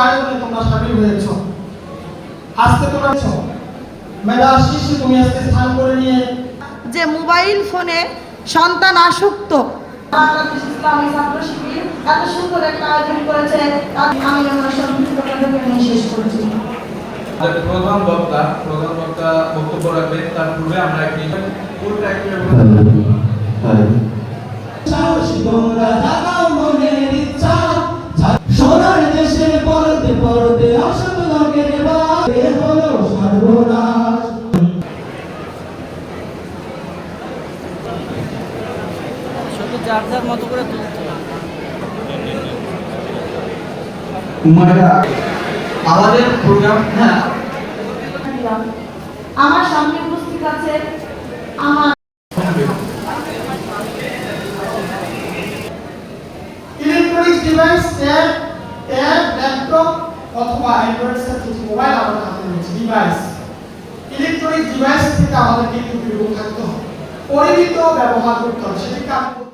আয়োজনে তোমরা সামিল হয়েছো। আজকে তোমরা মেধা শিশু তুমি আজকে স্থান করে নিয়ে যে মোবাইল ফোনে সন্তান আসক্ত। বাংলাদেশ ইসলামী ছাত্র শিবির এত সুন্দর একটা আয়োজন করেছে আমি আমার সম্পৃক্ত শেষ করছি। প্রধান বক্তা প্রধান বক্তা বক্তব্য রাখবেন তার পূর্বে আমরা একটি পুরোটা একটি দেশের পরতে পরতে অসত লোকের বাড়ে হলো সর্বনাশ। যার যার মতো করে তুলতে আমাদের প্রোগ্রাম হ্যাঁ। আমার সামনে উপস্থিত আছে আমার electronics device tab tab laptop অথবা অ্যান্ড্রয়েড মোবাইল আমাদের হাতে রয়েছে ডিভাইস ইলেকট্রনিক ডিভাইস থেকে আমাদেরকে একটু বিরত থাকতে হবে। পরিমিত ব্যবহার করতে হবে। সেটি আপনি